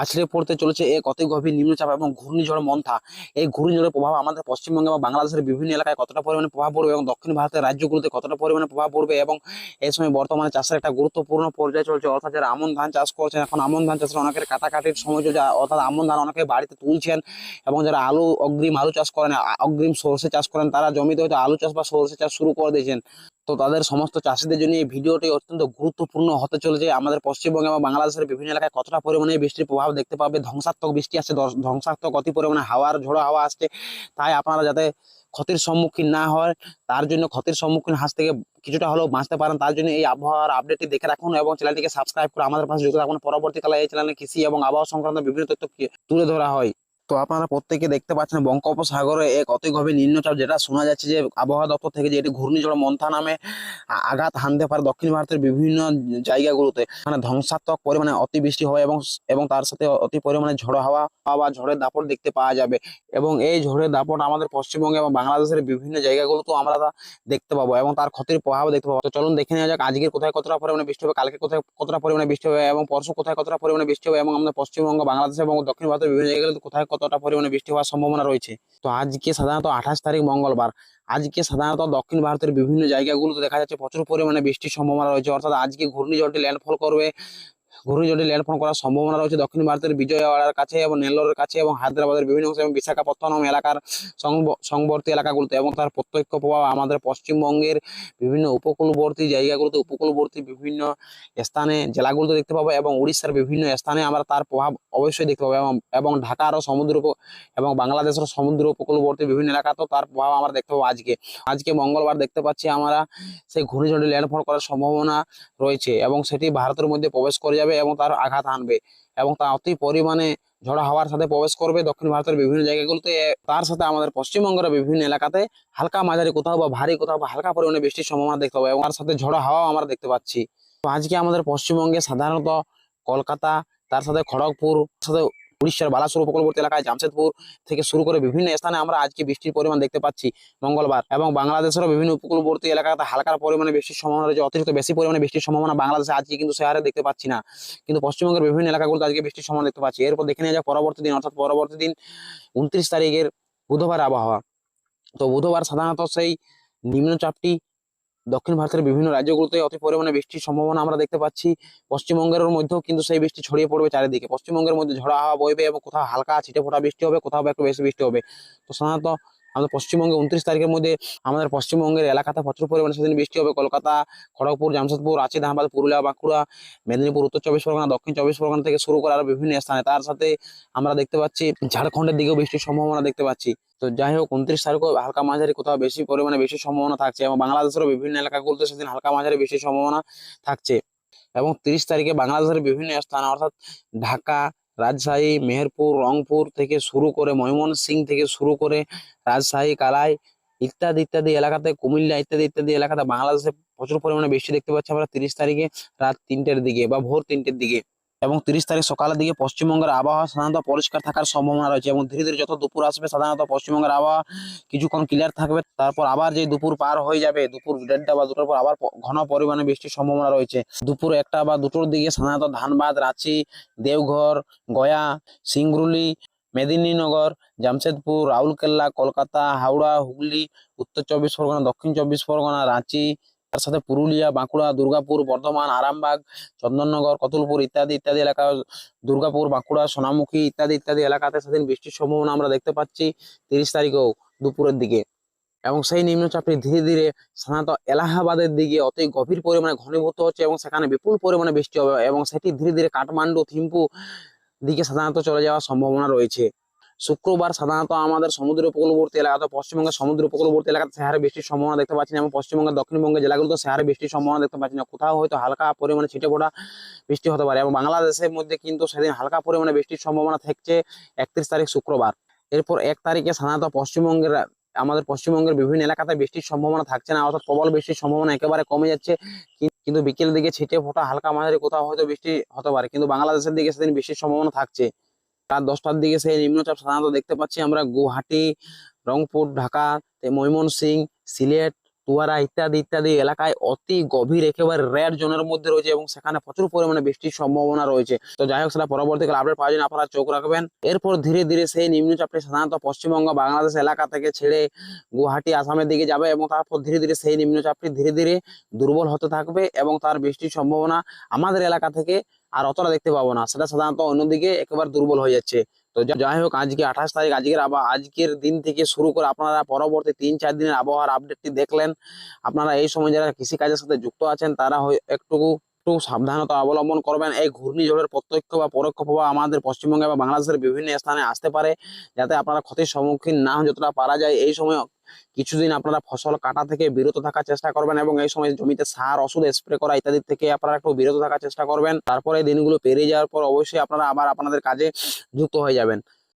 আছড়ে পড়তে চলেছে এক অতি গভীর নিম্নচাপ এবং ঘূর্ণিঝড় মন্থা। এই ঘূর্ণিঝড়ের প্রভাব আমাদের পশ্চিমবঙ্গে বা বাংলাদেশের বিভিন্ন এলাকায় কতটা পরিমাণে প্রভাব পড়বে এবং দক্ষিণ ভারতের রাজ্যগুলোতে কতটা পরিমাণে প্রভাব পড়বে এবং এই সময় বর্তমানে চাষের একটা গুরুত্বপূর্ণ পর্যায়ে চলছে, অর্থাৎ যারা আমন ধান চাষ করছেন, এখন আমন ধান চাষের অনেকের কাটাকাটির সময় চলছে, অর্থাৎ আমন ধান অনেকে বাড়িতে তুলছেন এবং যারা আলু, অগ্রিম আলু চাষ করেন, অগ্রিম সর্ষে চাষ করেন, তারা জমিতে হয়তো আলু চাষ বা সর্ষে চাষ শুরু করে দিয়েছেন। তো তাদের সমস্ত চাষিদের জন্য এই ভিডিওটি অত্যন্ত গুরুত্বপূর্ণ হতে চলেছে। আমাদের পশ্চিমবঙ্গে এবং বাংলাদেশের বিভিন্ন এলাকায় কতটা পরিমাণে বৃষ্টির প্রভাব দেখতে পাবে? ধ্বংসাত্মক বৃষ্টি আসছে ধ্বংসাত্মক অতি পরিমাণে হাওয়ার, ঝোড়ো হাওয়া আসছে। তাই আপনারা যাতে ক্ষতির সম্মুখীন না হয় তার জন্য ক্ষতির সম্মুখীন হাত থেকে কিছুটা হলেও বাঁচতে পারেন। তার জন্য এই আবহাওয়ার আপডেটটি দেখে রাখুন এবং চ্যানেলটিকে সাবস্ক্রাইব করে আমাদের পাশে যুক্ত রাখুন পরবর্তীকালে এই চ্যানেলে কৃষি এবং আবহাওয়া সংক্রান্ত বিভিন্ন তথ্য তুলে ধরা হয়। তো আপনারা প্রত্যেকে দেখতে পাচ্ছেন বঙ্গোপসাগরে এক অতি গভীর নিম্নচাপ, যেটা শোনা যাচ্ছে যে আবহাওয়া দপ্তর থেকে যে এটি ঘূর্ণিঝড় মন্থা নামে আঘাত হানতে পারে দক্ষিণ ভারতের বিভিন্ন জায়গাগুলোতে। মানে ধ্বংসাত্মক পরিমাণে অতিবৃষ্টি হয় এবং এবং তার সাথে অতি পরিমাণে ঝড়ো হাওয়া বা ঝড়ের দাপট দেখতে পাওয়া যাবে। এবং এই ঝড়ের দাপট আমাদের পশ্চিমবঙ্গে এবং বাংলাদেশের বিভিন্ন জায়গাগুলোতেও আমরা দেখতে পাবো এবং তার ক্ষতির প্রভাব দেখতে পাবো। তো চলুন দেখে নেওয়া যাক, আজকের কোথায় কতটা পরিমাণে বৃষ্টি হবে, কালকে কোথায় কতটা পরিমাণে বৃষ্টি হবে এবং পরশু কোথায় কতটা পরিমাণে বৃষ্টি হবে এবং আমাদের পশ্চিমবঙ্গ, বাংলাদেশ এবং দক্ষিণ ভারতের বিভিন্ন জায়গাগুলোতে কোথায় কতটা পরিমাণে বৃষ্টি হওয়ার সম্ভাবনা রয়েছে? তো আজকে সাধারণত আঠাশ তারিখ মঙ্গলবার, আজকে সাধারণত দক্ষিণ ভারতের বিভিন্ন জায়গাগুলোতে দেখা যাচ্ছে প্রচুর পরিমাণে বৃষ্টির সম্ভাবনা রয়েছে। অর্থাৎ আজকে ঘূর্ণিঝড়টি ল্যান্ডফল করবে ঘূর্ণিঝড়টি ল্যান্ডফল করার সম্ভাবনা রয়েছে। দক্ষিণ ভারতের বিজয়ওয়াড়ার কাছে এবং নেল্লোরের কাছে এবং হায়দ্রাবাদের বিভিন্ন অংশে এবং বিশাখাপত্তনম এলাকার সংব- সংবর্তী এলাকাগুলোতে এবং তার প্রত্যক্ষ প্রভাব আমাদের পশ্চিমবঙ্গের বিভিন্ন উপকূলবর্তী জায়গাগুলোতে, উপকূলবর্তী বিভিন্ন স্থানে, জেলাগুলোতে দেখতে পাবো এবং উড়িষ্যার বিভিন্ন স্থানে আমরা তার প্রভাব অবশ্যই দেখতে পাবো এবং এবং ঢাকারও সমুদ্র এবং বাংলাদেশের সমুদ্র উপকূলবর্তী বিভিন্ন এলাকাতেও তার প্রভাব আমরা দেখতে পাবো আজকে। আজকে মঙ্গলবার দেখতে পাচ্ছি আমরা সেই ঘূর্ণিঝড়ে ল্যান্ডফল করার সম্ভাবনা রয়েছে এবং সেটি ভারতের মধ্যে প্রবেশ করে যাবে। এবং তার আঘাত আনবে এবং তা অতি পরিমাণে ঝড় হাওয়ার সাথে প্রবেশ করবে দক্ষিণ ভারতের বিভিন্ন জায়গাগুলোতে। তার সাথে আমাদের পশ্চিমবঙ্গের বিভিন্ন এলাকাতে হালকা মাঝারি কোথাও বা ভারী কোথাও বা হালকা পরিমাণে বৃষ্টির সম্ভাবনা দেখতে পাবো এবং তার সাথে ঝড় হাওয়াও আমরা দেখতে পাচ্ছি। আজকে আমাদের পশ্চিমবঙ্গে সাধারণত কলকাতা, তার সাথে খড়গপুর সাথে উড়িষ্যার বালাসোর উপকূলবর্তী এলাকায় জামশেদপুর থেকে শুরু করে বিভিন্ন স্থানে আমরা আজকে বৃষ্টির পরিমাণ দেখতে পাচ্ছি মঙ্গলবার এবং বাংলাদেশেরও বিভিন্ন উপকূলবর্তী এলাকাতে হালকার পরিমাণে বৃষ্টির সম্ভাবনা রয়েছে, অতিরিক্ত বেশি পরিমাণে বৃষ্টির সম্ভাবনা বাংলাদেশে আজকে কিন্তু সে হারে দেখতে পাচ্ছি না। কিন্তু পশ্চিমবঙ্গের বিভিন্ন এলাকাগুলোতে আজকে বৃষ্টির সম্ভাবনা দেখতে পাচ্ছি। এরপর দেখে নেওয়া যাক পরবর্তী দিন, অর্থাৎ পরবর্তী দিন উনত্রিশ তারিখের বুধবার আবহাওয়া। তো বুধবার সাধারণত সেই নিম্নচাপটি দক্ষিণ ভারতের বিভিন্ন রাজ্যগুলোতে অতি পরিমাণে বৃষ্টির সম্ভাবনা আমরা দেখতে পাচ্ছি। পশ্চিমবঙ্গের মধ্যেও কিন্তু সেই বৃষ্টি ছড়িয়ে পড়বে চারিদিকে। পশ্চিমবঙ্গের মধ্যে ঝড়া হাওয়া বইবে এবং কোথাও হালকা ছিটে ফোটা বৃষ্টি হবে, কোথাও একটু বেশি বৃষ্টি হবে। তো সাধারণত আমাদের পশ্চিমবঙ্গে উনত্রিশ তারিখের মধ্যে আমাদের পশ্চিমবঙ্গের এলাকাতে প্রচুর পরিমাণে সেদিন বৃষ্টি হবে। কলকাতা, খড়গপুর, জামশেদপুর রাঁচি ধানবাদ পুরুলিয়া, বাঁকুড়া, মেদিনীপুর, উত্তর চব্বিশ পরগনা, দক্ষিণ চব্বিশ পরগনা থেকে শুরু করে আরও বিভিন্ন স্থানে। তার সাথে আমরা দেখতে পাচ্ছি ঝাড়খণ্ডের দিকেও বৃষ্টির সম্ভাবনা দেখতে পাচ্ছি। তো যাই হোক, উনত্রিশ তারিখও হালকা মাঝারি, কোথাও বেশি পরিমাণে বেশি সম্ভাবনা থাকছে এবং বাংলাদেশেরও বিভিন্ন এলাকাগুলোতে সেদিন হালকা মাঝারি বেশি সম্ভাবনা থাকছে। এবং তিরিশ তারিখে বাংলাদেশের বিভিন্ন স্থান, অর্থাৎ ঢাকা রাজশাহী, মেহেরপুর, রংপুর থেকে শুরু করে ময়মনসিং থেকে শুরু করে রাজশাহী, কালাই ইত্যাদি ইত্যাদি এলাকাতে, কুমিল্লা ইত্যাদি ইত্যাদি এলাকাতে বাংলাদেশে প্রচুর পরিমাণে বৃষ্টি দেখতে পাচ্ছি আমরা তিরিশ তারিখে রাত তিনটের দিকে বা ভোর তিনটের দিকে। এবং তিরিশ তারিখ সকালের দিকে পশ্চিমবঙ্গের আবহাওয়া সাধারণত পরিষ্কার থাকার সম্ভাবনা রয়েছে এবং ধীরে ধীরে যত দুপুর আসবে সাধারণত পশ্চিমবঙ্গের আবহাওয়া কিছুক্ষণ ক্লিয়ার থাকবে। তারপর আবার যে দুপুর পার হয়ে যাবে, দুপুর দেড়টা বা দুটোর পর আবার ঘন পরিমাণে বৃষ্টির সম্ভাবনা রয়েছে। দুপুর একটা বা দুটোর দিকে সাধারণত ধানবাদ, রাঁচি, দেওঘর, গয়া সিংরুলি মেদিনীনগর, জামশেদপুর, রাউরকেল্লা, কলকাতা, হাওড়া, হুগলি, উত্তর চব্বিশ পরগনা, দক্ষিণ চব্বিশ পরগনা, রাঁচি তার সাথে পুরুলিয়া, বাঁকুড়া, দুর্গাপুর, বর্ধমান, আরামবাগ, চন্দননগর, কতুলপুর ইত্যাদি ইত্যাদি এলাকা দুর্গাপুর, বাঁকুড়া, সোনামুখী ইত্যাদি ইত্যাদি এলাকাতে সেদিন বৃষ্টির সম্ভাবনা আমরা দেখতে পাচ্ছি তিরিশ তারিখেও দুপুরের দিকে। এবং সেই নিম্নচাপটি ধীরে ধীরে সাধারণত এলাহাবাদের দিকে অতি গভীর পরিমাণে ঘনীভূত হচ্ছে এবং সেখানে বিপুল পরিমাণে বৃষ্টি হবে এবং সেটি ধীরে ধীরে কাঠমান্ডু, থিম্পু দিকে সাধারণত চলে যাওয়ার সম্ভাবনা রয়েছে। শুক্রবার সাধারণত আমাদের সমুদ্র উপকূলবর্তী এলাকা পশ্চিমবঙ্গের সমুদ্র উপকূলবর্তী এলাকাতে সেহারে বৃষ্টির সম্ভাবনা দেখতে পাচ্ছি না, এবং পশ্চিমবঙ্গের দক্ষিণবঙ্গের জেলাগুলোতে সেহারে বৃষ্টির সম্ভাবনা দেখতে পাচ্ছি না। কোথাও হয়তো হালকা পরিমাণে ছিটে ফোটা বৃষ্টি হতে পারে, এবং বাংলাদেশের মধ্যে কিন্তু সেদিন হালকা পরিমাণে বৃষ্টির সম্ভাবনা থাকছে একত্রিশ তারিখ শুক্রবার। এরপর এক তারিখে সাধারণত পশ্চিমবঙ্গের, আমাদের পশ্চিমবঙ্গের বিভিন্ন এলাকাতে বৃষ্টির সম্ভাবনা থাকছে না, অর্থাৎ প্রবল বৃষ্টির সম্ভাবনা একেবারে কমে যাচ্ছে। কিন্তু বিকেল দিকে ছিটে ফোটা হালকা মাঝারি কোথাও হয়তো বৃষ্টি হতে পারে, কিন্তু বাংলাদেশের দিকে সেদিন বৃষ্টির সম্ভাবনা থাকছে। রাত দশটার দিকে সেই নিম্নচাপ সাধারণত দেখতে পাচ্ছি আমরা। গুয়াহাটি, রংপুর, ঢাকা ময়মনসিং সিলেট তুয়ারা ইত্যাদি ইত্যাদি এলাকায় অতি গভীর, একেবারে রেড জোনের মধ্যে রয়েছে এবং সেখানে প্রচুর পরিমাণে বৃষ্টির সম্ভাবনা রয়েছে। তো যাই হোক, সেটা পরবর্তীকালে আপডেট পাওয়ার আপনারা চোখ রাখবেন। এরপর ধীরে ধীরে সেই নিম্নচাপটি সাধারণত পশ্চিমবঙ্গ, বাংলাদেশ এলাকা থেকে ছেড়ে গুয়াহাটি, আসামের দিকে যাবে এবং তারপর ধীরে ধীরে সেই নিম্নচাপটি ধীরে ধীরে দুর্বল হতে থাকবে এবং তার বৃষ্টির সম্ভাবনা আমাদের এলাকা থেকে আর অতটা দেখতে পাবো না। সেটা সাধারণত অন্যদিকে একেবারে দুর্বল হয়ে যাচ্ছে। তো যাই হোক, আজকে আঠাশ তারিখ, আজকের আবার আজকের দিন থেকে শুরু করে আপনারা পরবর্তী তিন, চার দিনের আবহাওয়ার আপডেটটি দেখলেন। আপনারা এই সময় যারা কৃষিকাজের সাথে যুক্ত আছেন, তারা হয় একটু একটু সাবধানতা অবলম্বন করবেন। এই ঘূর্ণিঝড়ের প্রত্যক্ষ বা পরোক্ষ প্রভাব আমাদের পশ্চিমবঙ্গে বা বাংলাদেশের বিভিন্ন স্থানে আসতে পারে, যাতে আপনারা ক্ষতির সম্মুখীন না যতটা পারা যায়। এই সময় কিছুদিন আপনারা ফসল কাটা থেকে বিরত থাকার চেষ্টা করবেন এবং এই সময় জমিতে সার, ওষুধ স্প্রে করা ইত্যাদি থেকে আপনারা একটু বিরত থাকার চেষ্টা করবেন। তারপরে দিনগুলো পেরিয়ে যাওয়ার পর অবশ্যই আপনারা আবার আপনাদের কাজে যুক্ত হয়ে যাবেন।